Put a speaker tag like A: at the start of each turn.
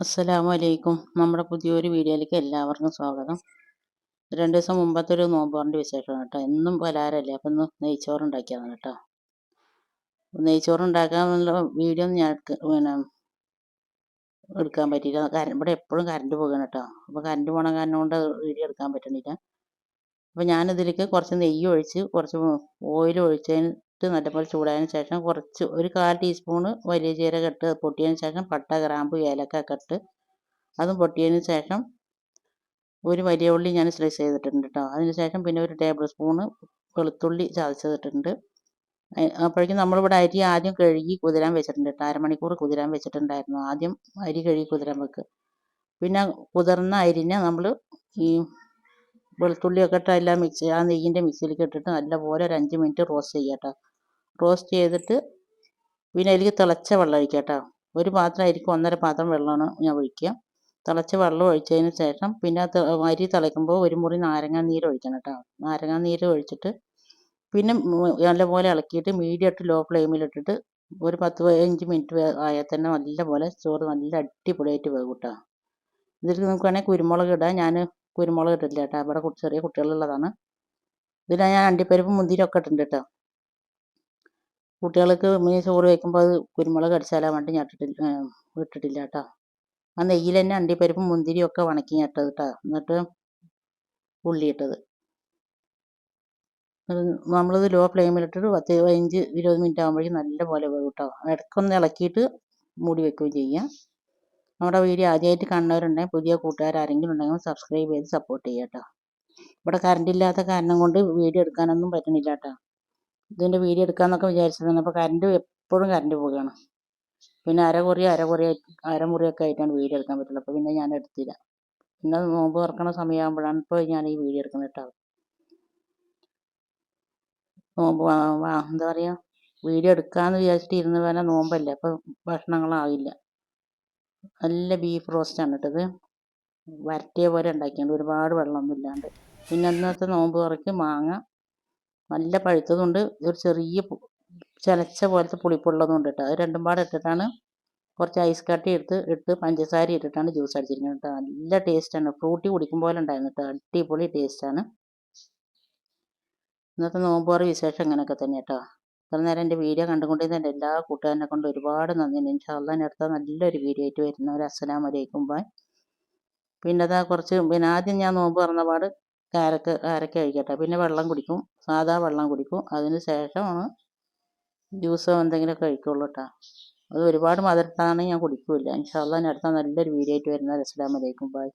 A: അസ്സലാമു അലൈക്കും നമ്മുടെ പുതിയൊരു വീഡിയോയിലേക്ക് എല്ലാവർക്കും സ്വാഗതം. രണ്ട് ദിവസം മുമ്പത്തെ ഒരു നോമ്പോറിന്റെ വിശേഷമാണ് കേട്ടോ. എന്നും പലാരല്ലേ അപ്പം ഇന്ന് നെയ്ച്ചോറ് ഉണ്ടാക്കിയതാണ് കേട്ടോ ഉണ്ടാക്കാനുള്ള വീഡിയോ ഒന്നും ഞാൻ പിന്നെ എടുക്കാൻ പറ്റിയില്ല. കാരണം ഇവിടെ എപ്പോഴും കറണ്ട് പോകുകയാണ് കേട്ടോ. അപ്പോൾ കറണ്ട് പോകണ കാരണം കൊണ്ട് വീഡിയോ എടുക്കാൻ പറ്റുന്നില്ല അപ്പോൾ ഞാനിതിലേക്ക് കുറച്ച് നെയ്യ് ഒഴിച്ച് കുറച്ച് ഓയിൽ ഒഴിച്ചതിന് നല്ലപോലെ ചൂടായതിന് ശേഷം കുറച്ച് ഒരു കാൽ ടീസ്പൂണ് വലിയ ജീരകം ഇട്ട് പൊട്ടിയതിന് ശേഷം പട്ട ഗ്രാമ്പു ഏലക്ക ഒക്കെ ഇട്ട് അതും പൊട്ടിയതിന് ശേഷം ഒരു വലിയ ഉള്ളി ഞാൻ സ്ലൈസ് ചെയ്തിട്ടുണ്ട് കേട്ടോ അതിന് ശേഷം പിന്നെ ഒരു ടേബിൾ സ്പൂണ് വെളുത്തുള്ളി ചതച്ചതിട്ടുണ്ട്. അപ്പോഴേക്കും നമ്മളിവിടെ അരി ആദ്യം കഴുകി കുതിരാൻ വെച്ചിട്ടുണ്ട് കേട്ടോ അരമണിക്കൂർ കുതിരാൻ വെച്ചിട്ടുണ്ടായിരുന്നു. ആദ്യം അരി കഴുകി കുതിരാൻ വെക്കുക പിന്നെ കുതിർന്ന അരിനെ നമ്മൾ ഈ വെളുത്തുള്ളിയൊക്കെ ഇട്ട് എല്ലാം മിക്സ് ആ നെയ്യിന്റെ മിക്സിയിലേക്ക് ഇട്ടിട്ട് നല്ലപോലെ ഒരു അഞ്ച് മിനിറ്റ് റോസ്റ്റ് ചെയ്യാം കേട്ടോ റോസ്റ്റ് ചെയ്തിട്ട് പിന്നെ അതിലേക്ക് തിളച്ച വെള്ളം ഒഴിക്കുക കേട്ടോ. ഒരു പാത്രം അരിക്ക് ഒന്നര പാത്രം വെള്ളമാണ് ഞാൻ ഒഴിക്കുക. തിളച്ച വെള്ളം ഒഴിച്ചതിന് ശേഷം പിന്നെ അരി തിളയ്ക്കുമ്പോൾ ഒരു മുറി നാരങ്ങാ നീര് ഒഴിക്കണം കേട്ടോ. നാരങ്ങാ നീര് ഒഴിച്ചിട്ട് പിന്നെ നല്ലപോലെ ഇളക്കിയിട്ട് മീഡിയം ഇട്ട് ലോ ഫ്ലെയിമിലിട്ടിട്ട് ഒരു പത്ത് പതിനഞ്ച് മിനിറ്റ് ആയാൽ തന്നെ നല്ലപോലെ ചോറ് നല്ല അടിപൊളിയായിട്ട് വേകും കേട്ടോ. ഇതിൽ നമുക്ക് വേണമെങ്കിൽ കുരുമുളക് ഇടാം. ഞാൻ കുരുമുളക് ഇട്ടില്ല കേട്ടോ. ഇവിടെ ചെറിയ കുട്ടികളുള്ളതാണ്. ഇതിൽ ഞാൻ അണ്ടിപ്പരിപ്പ് മുന്തിരിയൊക്കെ ഇട്ടിട്ടുണ്ട് കേട്ടോ. കുട്ടികൾക്ക് മീൻ ചോറ് വയ്ക്കുമ്പോൾ അത് കുരുമുളക് അടിച്ചാലാ വേണ്ടി ഞട്ടിട്ടില്ല ഇട്ടിട്ടില്ല കേട്ടോ ആ നെയ്യിൽ തന്നെ അണ്ടിപ്പരിപ്പും മുന്തിരിയും ഒക്കെ ഉണക്കി ഞെട്ടത് കേട്ടോ എന്നിട്ട് ഉള്ളി ഇട്ടത്. നമ്മളിത് ലോ ഫ്ലെയിമിലിട്ടിട്ട് പത്ത് പതിനഞ്ച് ഇരുപത് മിനിറ്റ് ആകുമ്പോഴേക്കും നല്ലപോലെ വേവും കേട്ടോ ഇടയ്ക്കൊന്ന് ഇളക്കിയിട്ട് മൂടി വെക്കുകയും ചെയ്യാം. നമ്മുടെ വീഡിയോ ആദ്യമായിട്ട് കാണുന്നവരുണ്ടെങ്കിൽ പുതിയ കൂട്ടുകാർ ആരെങ്കിലും ഉണ്ടെങ്കിൽ സബ്സ്ക്രൈബ് ചെയ്ത് സപ്പോർട്ട് ചെയ്യാം കേട്ടോ ഇവിടെ കറണ്ട് ഇല്ലാത്ത കാരണം കൊണ്ട് വീഡിയോ എടുക്കാനൊന്നും പറ്റണില്ല കേട്ടോ ഇതിന്റെ വീഡിയോ എടുക്കാമെന്നൊക്കെ വിചാരിച്ചതാണ്. അപ്പോൾ കറണ്ട് എപ്പോഴും കറണ്ട് പോവുകയാണ്. പിന്നെ അരകുറി അരകുറി അരമുറിയൊക്കെ ആയിട്ടാണ് വീഡിയോ എടുക്കാൻ പറ്റുള്ളൂ. അപ്പോൾ പിന്നെ ഞാൻ എടുത്തില്ല. പിന്നെ നോമ്പ് തുറക്കണ സമയമാകുമ്പോഴാണ് ഇപ്പോൾ ഞാൻ ഈ വീഡിയോ എടുക്കുന്നത് കേട്ടോ. നോമ്പ് എന്താ പറയുക വീഡിയോ എടുക്കാമെന്ന് വിചാരിച്ചിട്ട് ഇരുന്ന് വേണം നോമ്പല്ലേ. അപ്പോൾ ഭക്ഷണങ്ങളാവില്ല. നല്ല ബീഫ് റോസ്റ്റാണ് ഇട്ടത് വരട്ടിയ പോലെ ഉണ്ടാക്കിയാണ്ട് ഒരുപാട് വെള്ളമൊന്നും ഇല്ലാണ്ട്. പിന്നെ അന്നത്തെ നോമ്പ് തുറക്ക് മാങ്ങ. നല്ല പഴുത്തതുണ്ട്. ഒരു ചെറിയ ചലച്ച പോലത്തെ പുളിപ്പുള്ളതും ഉണ്ട് കേട്ടോ. അത് രണ്ടും പാടെ ഇട്ടിട്ടാണ് കുറച്ച് ഐസ് കട്ടി എടുത്ത് ഇട്ട് പഞ്ചസാര ഇട്ടിട്ടാണ് ജ്യൂസ് അടിച്ചിരിക്കുന്നത് കേട്ടോ. നല്ല ടേസ്റ്റാണ് ഫ്രൂട്ടി കുടിക്കും പോലെ ഉണ്ടായിരുന്നു കേട്ടോ. അടിപൊളി ടേസ്റ്റാണ് ഇന്നത്തെ നോമ്പോറ് വിശേഷം ഇങ്ങനെയൊക്കെ തന്നെ കേട്ടോ. ഇത്ര നേരം എന്റെ വീഡിയോ കണ്ടുകൊണ്ടിരുന്ന എന്റെ എല്ലാ കൂട്ടുകാരനെ കൊണ്ട് ഒരുപാട് നന്ദി ഇൻഷാല്ലാ അടുത്ത നല്ലൊരു വീഡിയോ ആയിട്ട് വരുന്നവർ അസ്സലാം വലൈക്കും ബായ് പിന്നെ അതാ കുറച്ച് പിന്നെ ആദ്യം ഞാൻ നോമ്പ് പാട് കാരക്ക കാരക്ക കഴിക്കട്ടെ പിന്നെ വെള്ളം കുടിക്കും. സാധാ വെള്ളം കുടിക്കും. അതിന് ശേഷമാണ് ജ്യൂസോ എന്തെങ്കിലുമൊക്കെ കഴിക്കുള്ളൂ കേട്ടോ അത് ഒരുപാട് മധുരത്താണെങ്കിൽ ഞാൻ കുടിക്കില്ല. ഇൻഷാല്ലാ അടുത്ത നല്ലൊരു വീഡിയോ ആയിട്ട് വരുന്നത് അസ്സലാമലൈക്കും ബായ്